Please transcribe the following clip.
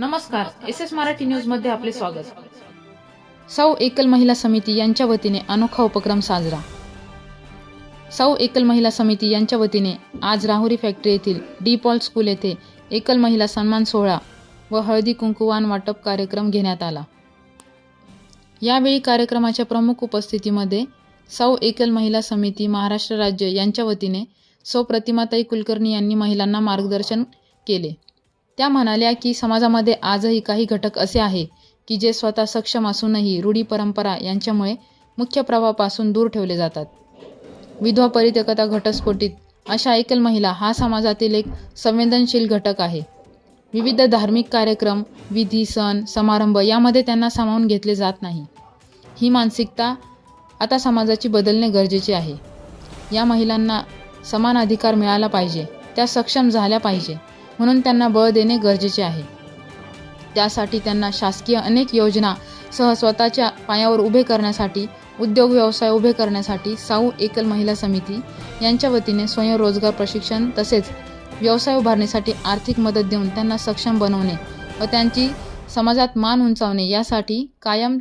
नमस्कार S S Marathi न्यूजमध्ये आपले स्वागत. सौ एकल महिला समिती यांच्या वतीने अनोखा उपक्रम साजरा. सौ एकल महिला समिती यांच्या वतीने आज राहुरी फॅक्टरी येथील डी पॉल स्कूल येथे एकल महिला सन्मान सोहळा व हळदी कुंकुवान वाटप कार्यक्रम घेण्यात आला. यावेळी कार्यक्रमाच्या प्रमुख उपस्थितीमध्ये सौ एकल महिला समिती महाराष्ट्र राज्य यांच्या वतीने सौ प्रतिमाताई कुलकर्णी यांनी महिलांना मार्गदर्शन केले. त्या म्हणाल्या की समाजामध्ये आजही काही घटक असे आहे की जे स्वतः सक्षम असूनही रूढी परंपरा यांच्यामुळे मुख्य प्रवाहापासून दूर ठेवले जातात. विधवा परित्यकता घटस्फोटीत अशा एकल महिला हा समाजातील एक संवेदनशील घटक आहे. विविध धार्मिक कार्यक्रम विधी सण समारंभ यामध्ये त्यांना सामावून घेतले जात नाही. ही मानसिकता आता समाजाची बदलणे गरजेचे आहे. या महिलांना समान अधिकार मिळाला पाहिजे त्या सक्षम झाल्या पाहिजे. म्हणून त्यांना बळ देणे गरजेचे आहे. त्यासाठी त्यांना शासकीय अनेक योजना सह स्वतःच्या पायावर उभे करण्यासाठी उद्योग व्यवसाय उभे करण्यासाठी साऊ एकल महिला समिती यांच्या वतीने स्वयंरोजगार प्रशिक्षण तसेच व्यवसाय उभारण्यासाठी आर्थिक मदत देऊन त्यांना सक्षम बनवणे व त्यांची समाजात मान उंचावणे यासाठी कायम